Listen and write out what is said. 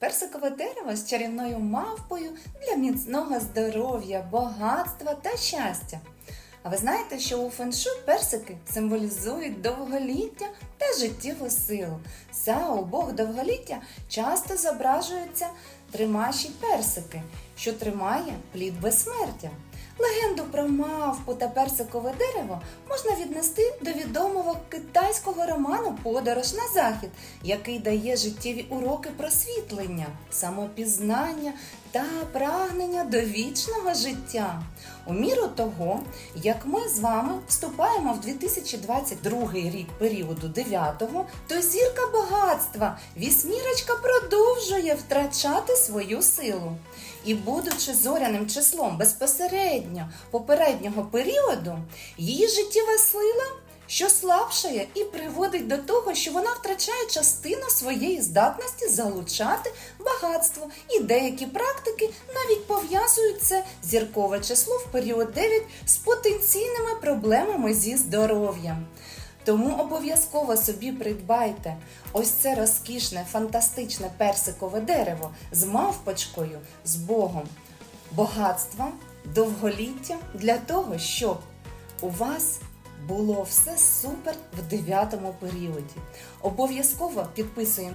Персикове дерево з чарівною мавпою для міцного здоров'я, багатства та щастя. А ви знаєте, що у феншу персики символізують довголіття та життєву силу. Сяо, Бог довголіття, часто зображуються тримаші персики, що тримає плід безсмертя. Легенду про мавпу та персикове дерево можна віднести до відомого китайського роману Подорож на захід, який дає життєві уроки просвітлення, самопізнання та прагнення до вічного життя. У міру того, як ми з вами вступаємо в 2022 рік періоду 9-го, то зірка багатства вісьмірочка продовжує втрачати свою силу. І будучи зоряним числом безпосередньо попереднього періоду, її життєва сила що слабшає і приводить до того, що вона втрачає частину своєї здатності залучати багатство, і деякі практики навіть пов'язують зіркове число в період 9 з потенційними проблемами зі здоров'ям. Тому обов'язково собі придбайте ось це розкішне, фантастичне персикове дерево з мавпочкою, з Богом, багатства, довголіття для того, щоб у вас було все супер в дев'ятому періоді. Обов'язково підписуємо.